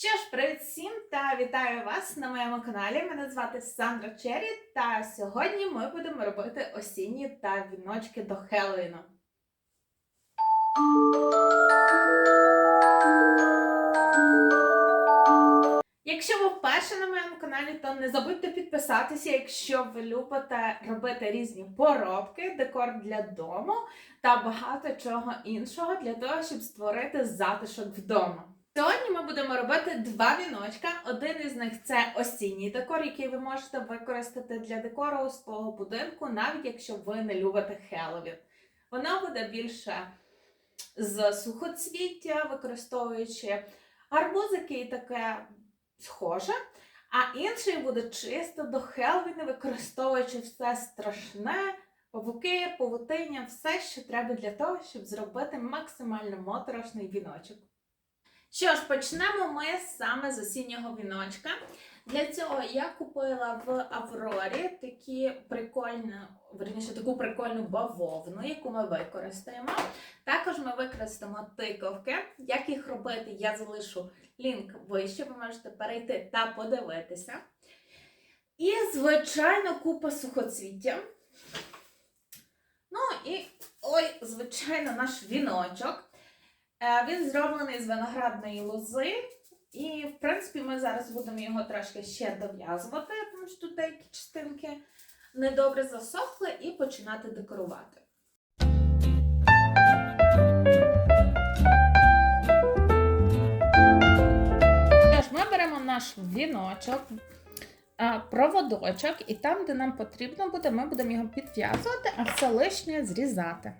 Що ж, привіт всім та вітаю вас на моєму каналі. Мене звати Сандра Черрі, та сьогодні ми будемо робити осінні та віночки до Хеллоуіну. Якщо ви вперше на моєму каналі, то не забудьте підписатися, якщо ви любите робити різні поробки, декор для дому та багато чого іншого для того, щоб створити затишок вдома. Сьогодні ми будемо робити два віночка. Один із них це осінній декор, який ви можете використати для декору у свого будинку, навіть якщо ви не любите Хеллоуін. Воно буде більше з сухоцвіття, використовуючи гарбузики і таке схоже. А інший буде чисто до Хеллоуіну, використовуючи все страшне, павуки, павутиння, все, що треба для того, щоб зробити максимально моторошний віночок. Що ж, почнемо ми саме з осіннього віночка. Для цього я купила в Аврорі такі прикольні, верніше, таку прикольну бавовну, яку ми використаємо. Також ми використаємо тиковки. Як їх робити, я залишу лінк вище, ви можете перейти та подивитися. І, звичайно, купа сухоцвіття. Ну і ой, звичайно, наш віночок. Е, Він зроблений з виноградної лози. І, в принципі, ми зараз будемо його трошки ще дов'язувати, тому що тут деякі частинки недобре засохли, і починати декорувати. Тож, ми беремо наш віночок, проводочок, і там, де нам потрібно буде, ми будемо його підв'язувати, а все лишнє зрізати.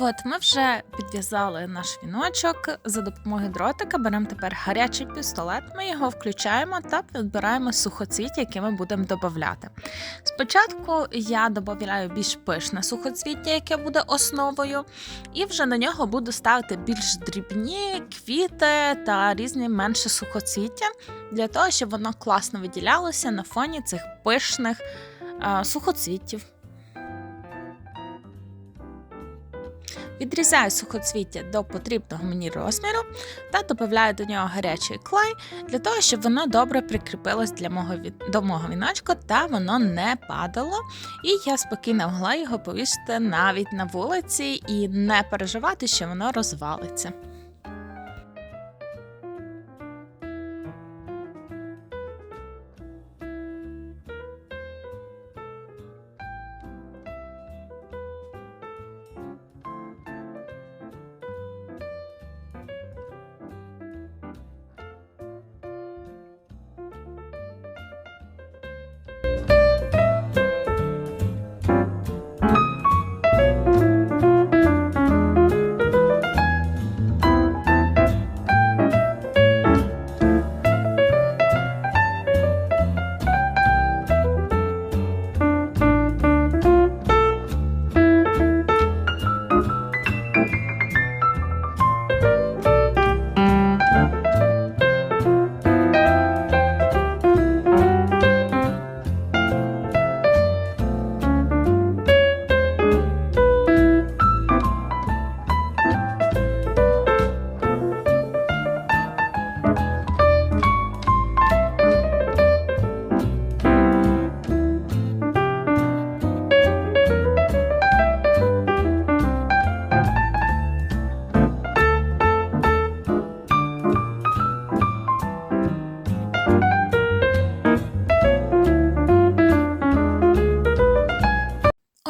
От ми вже підв'язали наш віночок за допомогою дротика. Беремо тепер гарячий пістолет. Ми його включаємо та підбираємо сухоцвіття, яке ми будемо додати. Спочатку я додаю більш пишне сухоцвіття, яке буде основою, і вже на нього буду ставити більш дрібні квіти та різні менше сухоцвіття, для того, щоб воно класно виділялося на фоні цих пишних а, Відрізаю сухоцвіття до потрібного мені розміру та додаю до нього гарячий клей для того, щоб воно добре прикріпилось для мого до мого віночка та воно не падало. І я спокійно могла його повісити навіть на вулиці і не переживати, що воно розвалиться.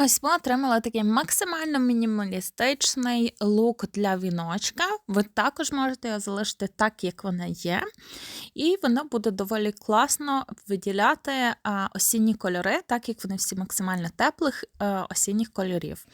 Ось ми отримали такий максимально мінімалістичний лук для віночка. Ви також можете його залишити так, як воно є. І воно буде доволі класно виділяти осінні кольори, так як вони всі максимально теплих е, осінніх кольорів.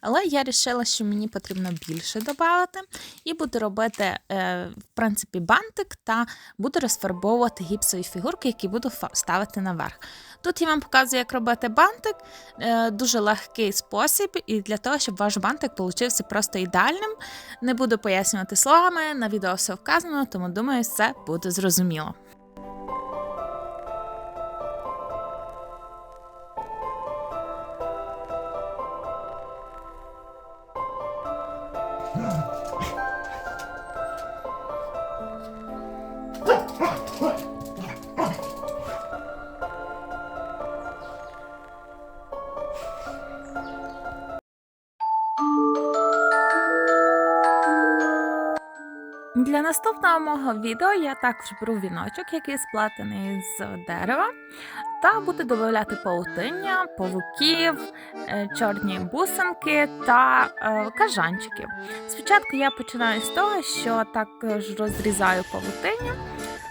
Але я вирішила, що мені потрібно більше додати, і буду робити, е, в принципі, бантик та буду розфарбовувати гіпсові фігурки, які буду ставити наверх. Тут я вам показую, як робити бантик. Е, Дуже легкий спосіб, і для того, щоб ваш бантик получився просто ідеальним. Не буду пояснювати словами, на відео все вказано, тому думаю, це буде зрозуміло. What? Наступного мого відео я також беру віночок, який сплетений з дерева, та буду додавати паутиння, павуків, е, чорні бусинки та кажанчиків. кажанчики. Спочатку я починаю з того, що також розрізаю павутиння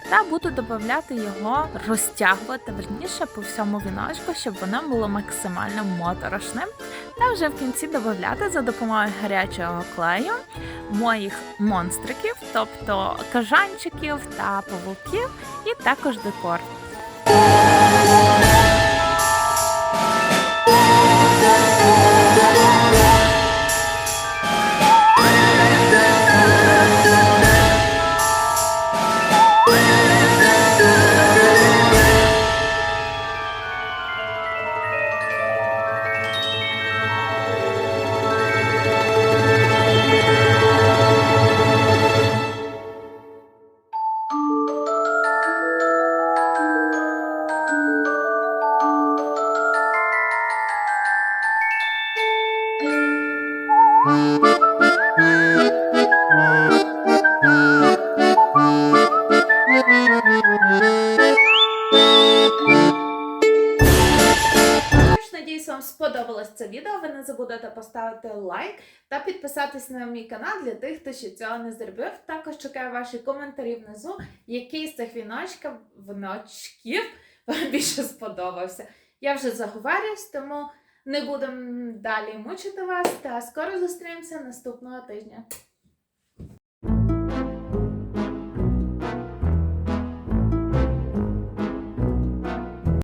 та буду додати його, розтягувати верніше по всьому віночку, щоб воно було максимально моторошним. Та вже в кінці додати за допомогою гарячого клею моїх монстриків, тобто кажанчиків та павуків, і також декор. Сподобалось це відео. Ви не забудете поставити лайк та підписатись на мій канал для тих, хто ще цього не зробив. Також чекаю ваші коментарі внизу, який з цих віночків, вночків вам більше сподобався. Я вже заговарюсь, тому не будемо далі мучити вас. Та скоро зустрінемося наступного тижня.